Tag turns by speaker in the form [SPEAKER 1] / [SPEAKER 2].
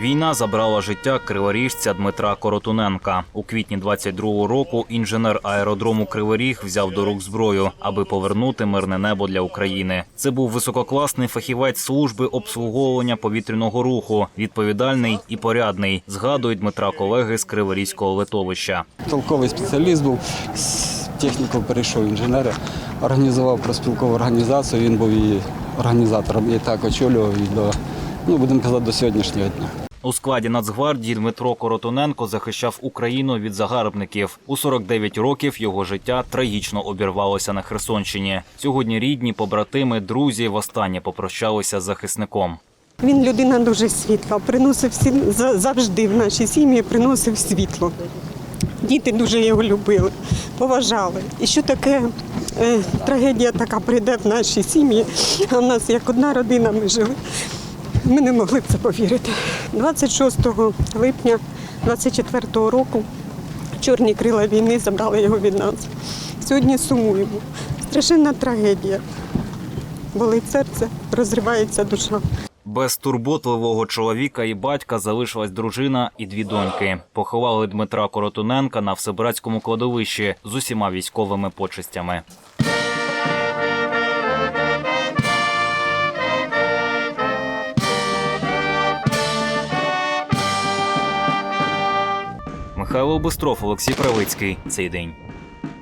[SPEAKER 1] Війна забрала життя криворіжця Дмитра Коротуненка. У квітні 22-го року інженер аеродрому Кривий Ріг взяв до рук зброю, аби повернути мирне небо для України. Це був висококласний фахівець служби обслуговування повітряного руху, відповідальний і порядний. Згадують Дмитра колеги з Криворізького литовища.
[SPEAKER 2] Толковий спеціаліст був з техніку перейшов в інженери, організував проспілкову організацію. Він був її організатором і так очолював і до, ну будемо казати, до сьогоднішнього дня.
[SPEAKER 1] У складі Нацгвардії Дмитро Коротуненко захищав Україну від загарбників. У 49 років його життя трагічно обірвалося на Херсонщині. Сьогодні рідні, побратими, друзі востаннє попрощалися з захисником.
[SPEAKER 3] Він людина дуже світла, приносив завжди в нашій сім'ї приносив світло. Діти дуже його любили, поважали. І що таке е, трагедія така прийде в наші сім'ї, а в нас як одна родина ми жили. Ми не могли в це повірити. 26 липня 24 року чорні крила війни забрали його від нас. Сьогодні сумуємо. Страшенна трагедія. Болить серце, розривається душа.
[SPEAKER 1] Без турботливого чоловіка і батька залишилась дружина і дві доньки. Поховали Дмитра Коротуненка на всебратському кладовищі з усіма військовими почестями. Михайло Бистров, Олексій Правицький. Цей день.